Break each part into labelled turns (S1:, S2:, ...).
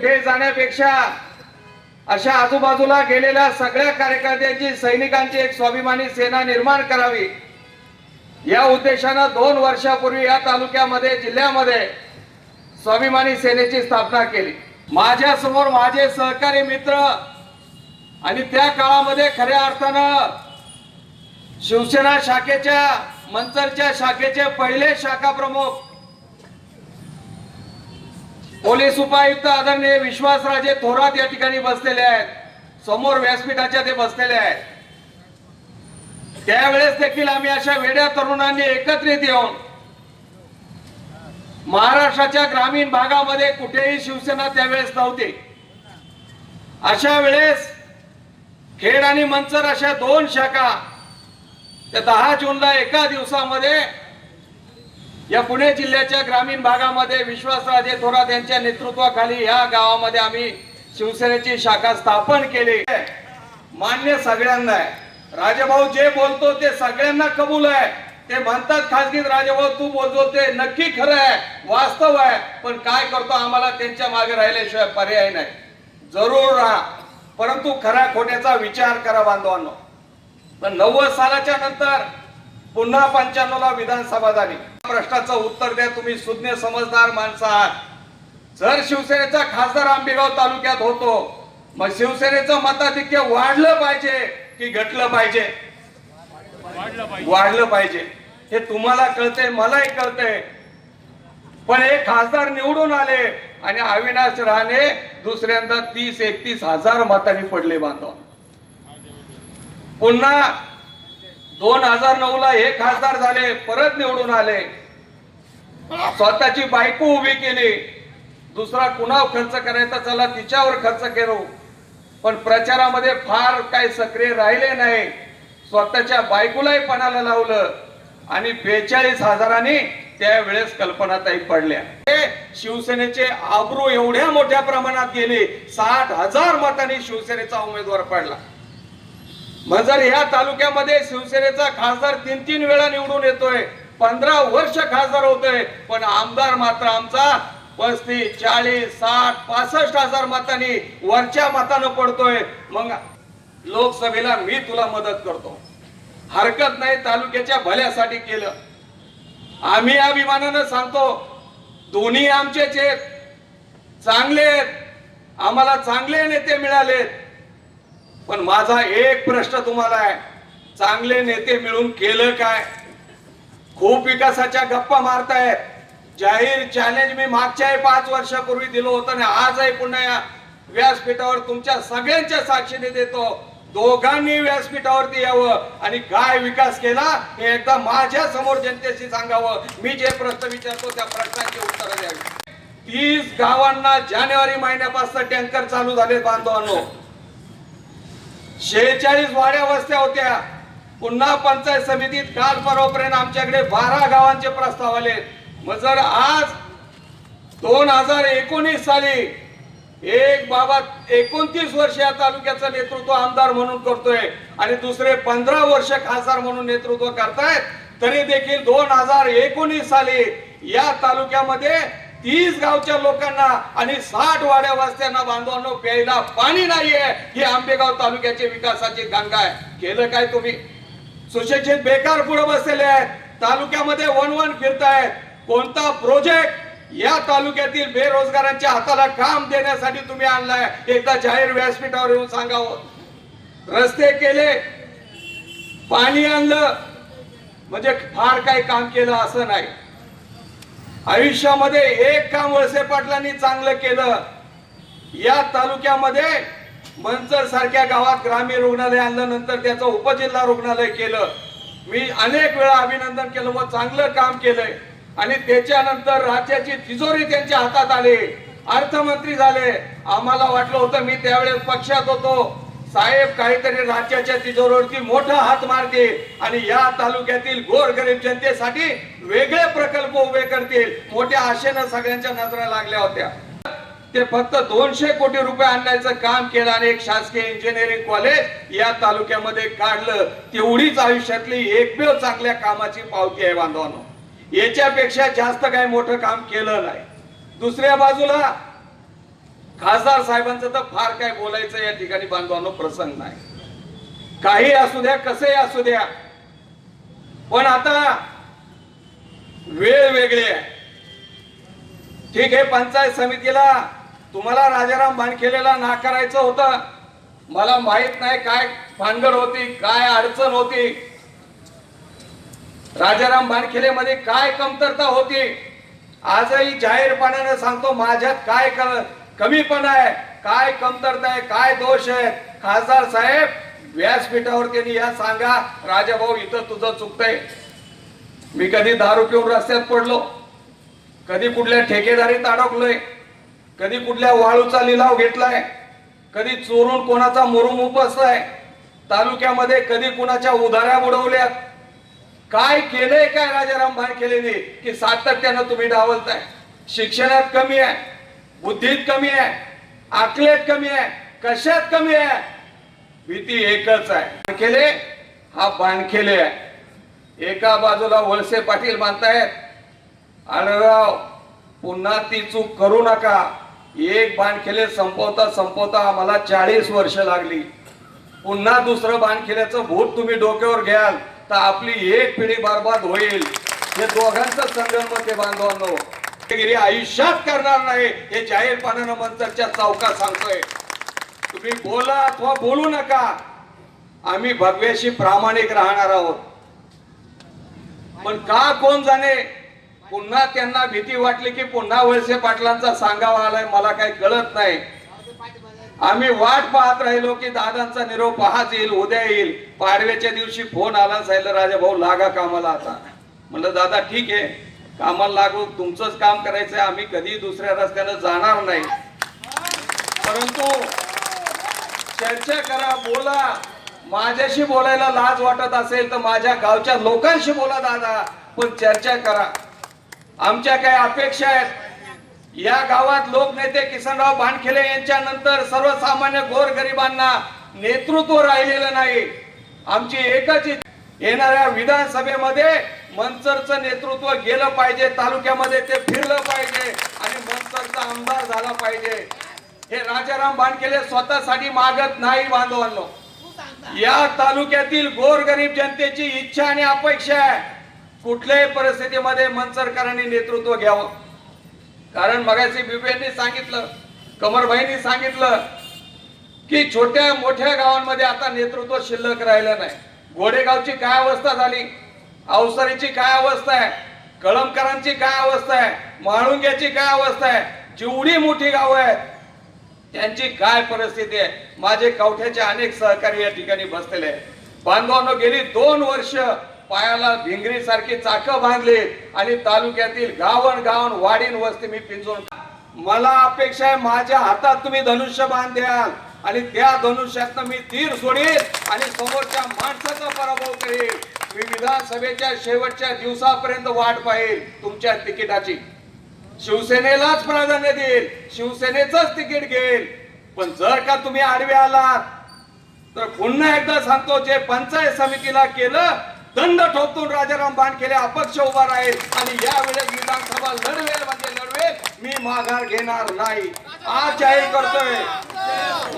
S1: कुठे जाण्यापेक्षा अशा आजूबाजूला गेलेल्या सगळ्या कार्यकर्त्यांची सैनिकांची एक स्वाभिमानी सेना निर्माण करावी. या उद्देशानं दोन वर्षापूर्वी या तालुक्यामध्ये जिल्ह्यामध्ये स्वाभिमानी सेनेची स्थापना केली. माझ्यासमोर माझे सहकारी मित्र आणि त्या काळामध्ये खऱ्या अर्थानं शिवसेना शाखेच्या मंचरच्या शाखेचे पहिले शाखा प्रमुख पोलीस उपायुक्त आदरणीय विश्वासराजे थोरात या ठिकाणी बसलेले आहेत. समोर व्यासपीठाच्या ते बसलेले आहेत. त्यावेळेस देखील आम्ही अशा वेड्या तरुणांनी एकत्रित येऊन महाराष्ट्राच्या ग्रामीण भागामध्ये कुठेही शिवसेना त्यावेळेस नव्हती. अशा वेळेस खेड आणि मंचर अशा दोन शाखा त्या दहा जूनला एका दिवसामध्ये या पुणे जिल्ह्याच्या ग्रामीण भागामध्ये विश्वासराजे थोरात यांच्या नेतृत्वाखाली या गावामध्ये आम्ही शिवसेनेची शाखा स्थापन केली. मान्य सगळ्यांना आहे. राजेभाऊ जे बोलतो ते सगळ्यांना कबूल आहे. ते म्हणतात खासगीत राजेभाऊ तू बोलतो ते नक्की खरं आहे वास्तव आहे. पण काय करतो आम्हाला त्यांच्या मागे राहिल्याशिवाय पर्याय नाही. जरूर राहा. परंतु खऱ्या खोट्याचा विचार करा बांधवांनो. पण नव्वद सालाच्या नंतर पुन्हा पंच्याण्णवला विधानसभा झाली. प्रश्नाचं उत्तर द्या तुम्ही सुज्ञ समजदार माणसं आहात. जर शिवसेनेचा खासदार आंबेगाव तालुक्यात होतो मग शिवसेनेचं मताधिक्य वाढलं पाहिजे की घटलं पाहिजे? वाढलं पाहिजे. हे तुम्हाला कळतंय मलाही कळतंय. पण हे खासदार निवडून आले आणि अविनाश राणे दुसऱ्यांदा तीस एकतीस हजार मतांनी पडले बांधव पुन्हा दोन हजार नऊ ला हे खासदार झाले परत निवडून आले. स्वतःची बायको उभी केली. दुसरा कुणाव खर्च करायचा चला तिच्यावर खर्च केलो पण प्रचारामध्ये फार काही सक्रिय राहिले नाही. स्वतःच्या बायकोलाही पणाला लावलं आणि बेचाळीस हजारांनी त्यावेळेस कल्पनाताई पडल्या. हे शिवसेनेचे आबरू एवढ्या मोठ्या प्रमाणात गेले साठ हजार मतांनी शिवसेनेचा उमेदवार पडला. मंजर ह्या तालुक्यामध्ये शिवसेनेचा खासदार तीन तीन वेळा निवडून येतोय. पंधरा वर्ष खासदार होतोय. पण आमदार मात्र आमचा पस्तीस चाळीस साठ पासष्ट हजार मतांनी वरच्या मतानं पडतोय. मग लोकसभेला मी तुला मदत करतो. हरकत नाही तालुक्याच्या भल्यासाठी केलं. आम्ही अभिमानानं सांगतो दोन्ही आमचेच आहेत. चांगले आहेत. आम्हाला चांगले नेते मिळालेत. पण माझा एक प्रश्न तुम्हाला आहे. चांगले नेते मिळून केलं काय? खूप विकासाच्या गप्पा मारतायत. जाहीर चॅलेंज मी मागच्या पाच वर्षापूर्वी दिलं होतं आणि आजही पुन्हा या व्यासपीठावर तुमच्या सगळ्यांच्या साक्षीने देतो. दोघांनी व्यासपीठावरती यावं आणि काय विकास केला हे एकदा माझ्यासमोर जनतेशी सांगावं. मी जे प्रश्न विचारतो त्या प्रश्नांची उत्तरं द्यावी. तीस गावांना जानेवारी महिन्यापासून टँकर चालू झाले बांधवांनो. शेहेचाळीस वाड्या वस्त्या होत्या. पुन्हा पंचायत समितीत काल परवापर्यंत आमच्याकडे बारा गावांचे प्रस्ताव आले. मग जर आज दोन हजार एकोणीस साली एक बाबा एकोणतीस वर्ष या तालुक्याचं नेतृत्व आमदार म्हणून करतोय आणि दुसरे पंधरा वर्ष खासदार म्हणून नेतृत्व करतायत तरी देखील दोन हजार एकोणीस साली या तालुक्यामध्ये तीस गावच्या लोकांना आणि साठ वाड्या वस्त्यांना बांधवांनो प्यायला पाणी नाहीये. ही आंबेगाव तालुक्याची विकासाची गंगा आहे. केलं काय तुम्ही? सुशिक्षित बेकार पुढे बसलेले आहेत. तालुक्यामध्ये वन वन फिरतायत. कोणता प्रोजेक्ट या तालुक्यातील बेरोजगारांच्या हाताला काम देण्यासाठी तुम्ही आणलाय? एकदा जाहीर व्यासपीठावर येऊन सांगावं. रस्ते केले पाणी आणलं म्हणजे फार काही काम केलं असं नाही. आयुष्यामध्ये एक काम वळसे पाटलांनी चांगलं केलं. या तालुक्यामध्ये मंचर सारख्या गावात ग्रामीण रुग्णालय आणल्यानंतर त्याचं उपजिल्हा रुग्णालय केलं. मी अनेक वेळा अभिनंदन केलं व चांगलं काम केलंय. आणि त्याच्यानंतर राज्याची तिजोरी त्यांच्या हातात आली. अर्थमंत्री झाले. आम्हाला वाटलं होतं मी त्यावेळेस पक्षात होतो. साहेब काहीतरी राज्याच्या तिजोरीवरती मोठा हात मारते आणि या तालुक्यातील गोरगरीब जनतेसाठी वेगळे प्रकल्प उभे करतील. मोठ्या आशेनं सगळ्यांच्या नजरा लागल्या होत्या. ते फक्त दोनशे कोटी रुपये आणण्याचं काम केलं आणि एक शासकीय इंजिनिअरिंग कॉलेज या तालुक्यामध्ये काढलं. तेवढीच आयुष्यातली एकमेव चांगल्या कामाची पावती आहे बांधवांनो. याच्यापेक्षा जास्त काही मोठं काम केलं नाही. दुसऱ्या बाजूला खासदार साहेबांचं तर फार काय बोलायचं या ठिकाणी बांधवांनो प्रसंग नाही. काही असू द्या कसे असू द्या. पण आता वेळ वेगळी आहे. ठीक आहे पंचायत समितीला तुम्हाला राजाराम बाणखेलेला नाकारायचं होतं. मला माहीत नाही काय भानगड होती काय अडचण होती. राजाराम भानखेले मध्ये काय कमतरता होती. आजही जाहीरपणाने सांगतो माझ्यात काय क- कमीपण आहे. काय कमतरता आहे काय दोष आहे? खासदार साहेब व्यासपीठावर त्यांनी या सांगा राजा भाऊ इथं तुझं चुकतंय. मी कधी दारू पिऊन रस्त्यात पडलो. कधी कुठल्या ठेकेदारीत अडकलोय. कधी कुठल्या वाळूचा लिलाव घेतलाय. कधी चोरून कोणाचा मुरुम उपसलाय. तालुक्यामध्ये कधी कुणाच्या उधाऱ्या बुडवल्यात. काय केलंय काय राजाराम केलेली की सातत्यानं तुम्ही डावलताय? शिक्षणात कमी आहे. बुद्धीत कमी आहे आकलेत कमी आहे कशात कमी आहे? भीती एकच आहे. बाणखेले हा बाणखेले आहे. एका बाजूला वळसे पाटील मानतायत आळराव पुन्हा ती चूक करू नका. एक बाणखेले संपवता संपवता आम्हाला चाळीस वर्ष लागली. पुन्हा दुसरं बाणखेल्याचं भूत तुम्ही डोक्यावर घ्याल तर आपली एक पिढी बरबाद होईल. हे दोघांचं संगम ते बांधवांनो. गिरी आयुष्यात करणार नाही. हे जाहीरपणानं मंतरच्या चौकात सांगतोय. तुम्ही बोला अथवा बोलू नका. आम्ही भव्याशी प्रामाणिक राहणार आहोत. पण का कोण जाणे? पुन्हा त्यांना भीती वाटली की पुन्हा वळसे पाटलांचा सांगावा आलाय मला काही कळत नाही. आम्ही वाट पाहत राहिलो की दादांचा निरोप आज येईल उद्या येईल. पाडव्याच्या दिवशी फोन आला सांगितलं राजा भाऊ लागा कामाला आता. म्हणलं दादा ठीक आहे. कामाला लागू तुमचंच काम करायचंय आम्ही कधी दुसऱ्या रस्त्यानं जाणार नाही. परंतु चर्चा करा बोला. माझ्याशी बोलायला लाज वाटत असेल तर माझ्या गावच्या लोकांशी बोला दादा. पण चर्चा करा. आमच्या काय अपेक्षा आहेत. या गावात लोकनेते किसनराव भानखेले यांच्या नंतर सर्वसामान्य गोरगरिबांना नेतृत्व राहिलेलं नाही. आमची एकच येणाऱ्या विधानसभेमध्ये मनसरचं नेतृत्व गेलं पाहिजे तालुक्यामध्ये ते फिरलं पाहिजे आणि मनसरचा आमदार झाला पाहिजे. हे राजाराम बाणकेले स्वतःसाठी मागत नाही बांधवांनो. या तालुक्यातील गोरगरीब जनतेची इच्छा आणि अपेक्षा आहे. कुठल्याही परिस्थितीमध्ये मनसरकरांनी नेतृत्व घ्यावं. कारण मगाशी बिबेंनी सांगितलं कमरभाईंनी सांगितलं की छोट्या मोठ्या गावांमध्ये आता नेतृत्व शिल्लक राहिलं नाही. घोडेगावची काय अवस्था झाली? अवसरीची काय अवस्था आहे? कळमकरांची काय अवस्था आहे? म्हाळुंग्याची काय अवस्था आहे? जेवढी मोठी गावं आहेत त्यांची काय परिस्थिती आहे? माझे कवठ्याचे अनेक सहकारी या ठिकाणी बसलेले आहेत. बांधवांनो गेली दोन वर्ष पायाला भिंगरी सारखी चाक बांधली आणि तालुक्यातील गावन गावन वाडीन वस्ती मी पिंजून मला अपेक्षा आहे माझ्या हातात तुम्ही धनुष्य बांध द्याल आणि त्या धनुष्यातनं मी तीर सोडील आणि समोरच्या माणसाचा पराभव करेल मी विधानसभेच्या शेवटच्या दिवसापर्यंत वाट पाहिल तुमच्या तिकिटाची. शिवसेनेलाच प्राधान्य देईल शिवसेनेच तिकीट घेईल. पण जर का तुम्ही आडवे आलात तर पुन्हा एकदा सांगतो जे पंचायत समितीला केलं दंड ठोकून राजाराम बाणखेले अपक्ष उभा राहील आणि यावेळेस विधानसभा लढवेल म्हणजे लढवेल मी माघार घेणार नाही. आज जाहीर करतोय.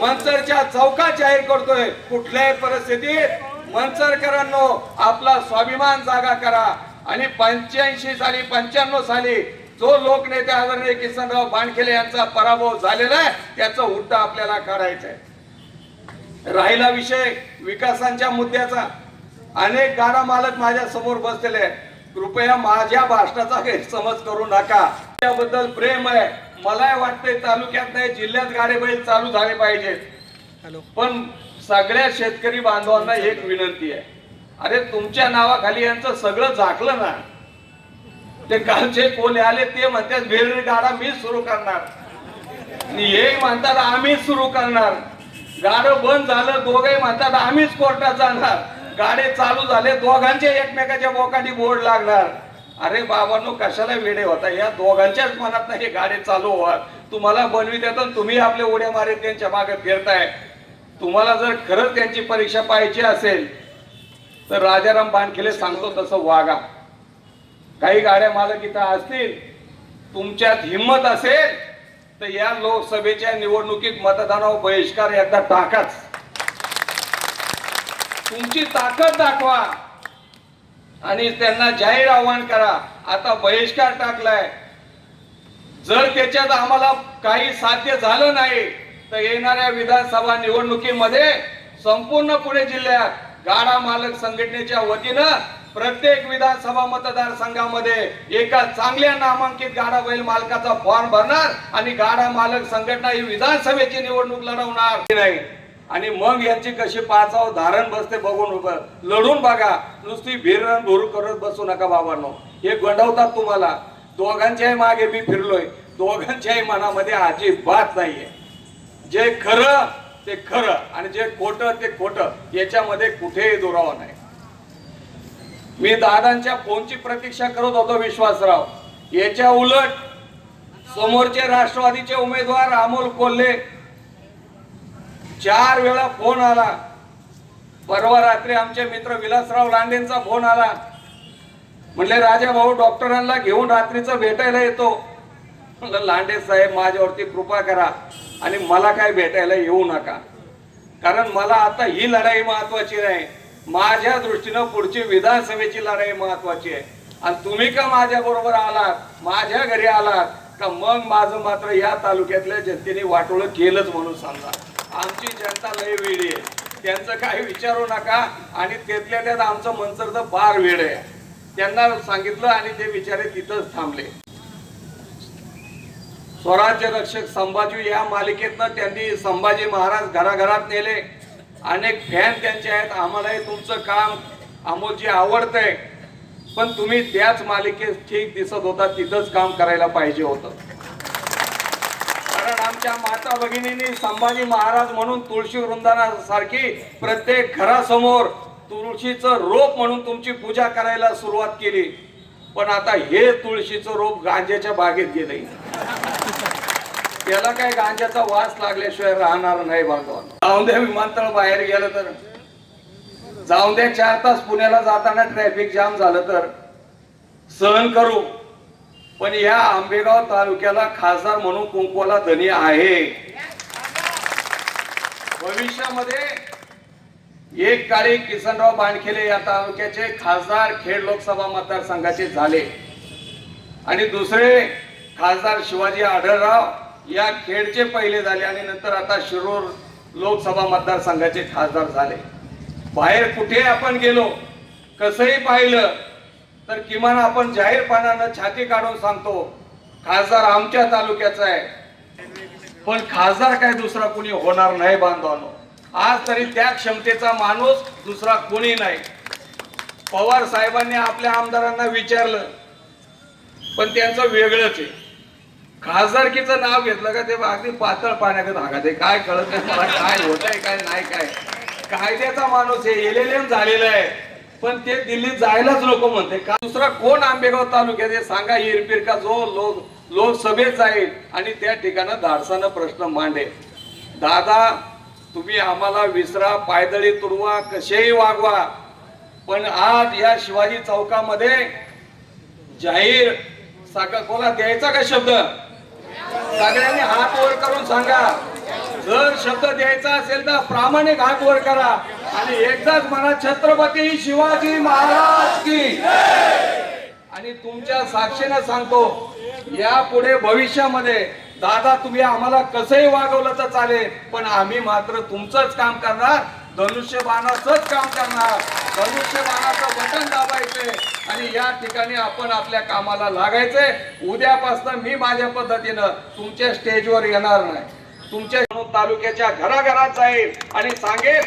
S1: मंत्रच्या चौकात जाहीर करतोय. कुठल्याही परिस्थितीत मनसरकरांनो आपला स्वाभिमान जागा करा. आणि पंच्याऐंशी साली पंच्याण्णव साली जो लोकनेते आदरणीय किसनराव बाणखेले यांचा पराभव झालेला आहे त्याचं उड्ड आपल्याला काढायचं आहे. राहिला विषय विकासांच्या मुद्द्याचा. अनेक गाडा मालक माझ्यासमोर बसलेले आहेत. कृपया माझ्या भाषणाचा गैरसमज करू नका. त्याबद्दल प्रेम आहे. मला वाटतंय तालुक्यात नाही जिल्ह्यात गाडे बैल चालू झाले पाहिजेत. पण सगळ्या शेतकरी बांधवांना एक विनंती आहे. अरे तुमच्या नावाखाली यांचं सगळं झाकलं ना. ते कालचे कोले आले ते म्हणतात भेरडी गाडा मीच सुरू करणार. हे म्हणतात आम्हीच सुरू करणार. गाडं बंद झालं दोघे म्हणतात आम्हीच कोर्टात जाणार. गाडे चालू झाले दोघांचे एकमेकाच्या बोकाडी बोर्ड लागणार. अरे बाबांनो कशाला वेडे होता? या दोघांच्याच मनात नाही हे गाडे चालू व्हा तुम्हाला बनवी देतात तुम्ही आपले उड्या मारे त्यांच्या मागे फिरताय. तुम्हाला जर खरंच त्यांची परीक्षा पाहायची असेल तर राजाराम बाणखेले सांगतो तसं वागा. काही गाड्या मालक इथं असतील तुमच्यात हिंमत असेल तर या लोकसभेच्या निवडणुकीत मतदानावर बहिष्कार एकदा टाकाच. तुमची ताकद दाखवा आणि त्यांना जाहीर आव्हान करा. आता बहिष्कार टाकलाय. जर त्याच्यात आम्हाला काही साध्य झालं नाही तर येणाऱ्या विधानसभा निवडणुकीमध्ये संपूर्ण पुणे जिल्ह्यात गाडा मालक संघटनेच्या वतीनं प्रत्येक विधानसभा मतदारसंघामध्ये एका चांगल्या नामांकित गाडा बैल मालकाचा फॉर्म भरणार आणि गाडा मालक संघटना ही विधानसभेची निवडणूक लढवणार. नाही? आणि मग यांची कशी पाचाव धारण बसते बघून उभं. लढून बघा. नुसती भिरण भोर करत बसू नका बाबांनो. हे गंडवतात तुम्हाला. दोघांच्याही मागे मी फिरलोय. दोघांच्याही मनामध्ये अजिबात नाहीये. जे खरं ते खरं आणि जे खोटं ते खोटं याच्यामध्ये कुठेही दुरावा नाही. मी दादांच्या फोनची प्रतीक्षा करत होतो विश्वासराव. याच्या उलट समोरचे राष्ट्रवादीचे उमेदवार अमोल कोल्हे चार वेळा फोन आला. परवा रात्री आमचे मित्र विलासराव लांडेंचा फोन आला. म्हणले राजा भाऊ डॉक्टरांना घेऊन रात्रीचं भेटायला येतो. लांडे साहेब माझ्यावरती कृपा करा. आणि मला काय भेटायला येऊ नका. कारण मला आता ही लढाई महत्वाची नाही. माझ्या दृष्टीनं पुढची विधानसभेची लढाई महत्वाची आहे. आणि तुम्ही का माझ्या बरोबर आलात? माझ्या घरी आलात? का मग माझं मात्र या तालुक्यातल्या जनतेने वाटोळं केलंच म्हणून समजा आमची जनता लय वेळी आहे. त्यांचं काही विचारू नका. आणि त्यातल्या त्यात आमचं मनसर तर फार वेळ आहे. त्यांना सांगितलं आणि ते विचारे तिथंच थांबले. स्वराज्य रक्षक संभाजी या मालिकेतनं त्यांनी संभाजी महाराज घराघरात नेले. अनेक फॅन त्यांचे आहेत. आम्हालाही तुमचं काम अमोलजी आवडतंय. पण तुम्ही त्याच मालिकेत ठीक दिसत होता तिथंच काम करायला पाहिजे होतं. कारण आमच्या माता भगिनींनी संभाजी महाराज म्हणून तुळशी वृंदानासारखी प्रत्येक घरासमोर तुळशीचं रोप म्हणून तुमची पूजा करायला सुरुवात केली. पण आता हे तुळशीचं रोप गांज्याच्या बागेत गेलंय. त्याला काय गांजाचा वास लागल्याशिवाय राहणार नाही बांधवांनो. जाऊन द्या विमानतळ बाहेर गेलं तर. जाऊन द्या चार तास पुण्याला जाताना ट्रॅफिक जाम झालं तर. सहन करू. पण या आंबेगाव तालुक्याला खासदार म्हणून कुंकवाला धनी आहे. भविष्यामध्ये एक काळी किसनराव बाणखेले या तालुक्याचे खासदार खेड लोकसभा मतदारसंघाचे झाले. आणि दुसरे खासदार शिवाजी आढळराव या खेडचे पहिले झाले आणि नंतर आता शिरूर लोकसभा मतदारसंघाचे खासदार झाले. बाहेर कुठे आपण गेलो कसंही पाहिलं तर किमान आपण जाहीरपणानं छाती काढून सांगतो खासदार आमच्या तालुक्याचा आहे. पण खासदार काय दुसरा कुणी होणार नाही बांधवानो. आज तरी त्या क्षमतेचा माणूस दुसरा कोणी नाही. पवार साहेबांनी आपल्या आमदारांना विचारलं पण त्यांचं वेगळंच आहे. खासदारकीचं नाव घेतलं का ते अगदी पातळ पाण्याचं धागा ते काय कळत नाही मला काय होत आहे काय नाही काय. कायद्याचा माणूस आहे एल झालेला आहे. पण ते दिल्लीत जायलाच लोक म्हणते. का दुसरा कोण आंबेगाव तालुक्यात आहे सांगा हिरपीर का जो लोक लोकसभेत जाईल आणि त्या ठिकाणी धाडसानं प्रश्न मांडे. दादा तुम्ही आम्हाला विसरा पायदळी तुडवा कसेही वागवा. पण आज या शिवाजी चौकामध्ये जाहीर साखर कोला द्यायचा का शब्द? सगळ्यांनी हात वर करून सांगा. जर शब्द द्यायचा असेल तर प्रामाणिक हात वर करा. आणि एकदाच म्हणा छत्रपती शिवाजी महाराज की. आणि तुमच्या साक्षीनं सांगतो यापुढे भविष्यामध्ये दादा तुम्ही आम्हाला कसंही वागवलं तर चालेल पण आम्ही मात्र तुमचंच काम करणार धनुष्यबाणाचंच काम करणार. धनुष्यबाणाचं बटन दाबायचंय. आणि या ठिकाणी आपण आपल्या कामाला लागायचंय. उद्यापासून मी माझ्या पद्धतीनं तुमच्या स्टेजवर येणार नाही. तुमच्या तालुक्याच्या घराघरात जाईल. आणि सांगेल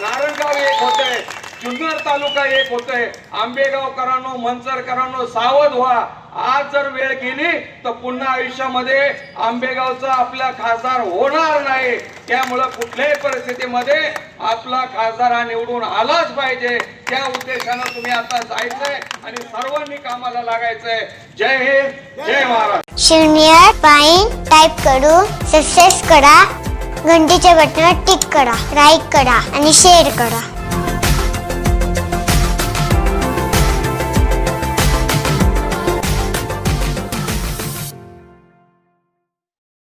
S1: नारंगाव एक होते. जुन्नर तालुका एक होतोय. आंबेगावकरांनो मंचरकरांनो सावध व्हा. आज जर वेळ गेली तर पुन्हा आयुष्यामध्ये आंबेगावचा आपला खासदार होणार नाही. त्यामुळं कुठल्याही परिस्थितीमध्ये आपला खासदार हा निवडून आलाच पाहिजे. त्या उद्देशानं तुम्ही आता जायचंय आणि सर्वांनी कामाला लागायचंय. जय हिंद जय महाराज
S2: शून्य पाईन टाईप करू सक्सेस करा. घंटीच्या बटनावर टिक करा लाईक करा आणि शेअर करा.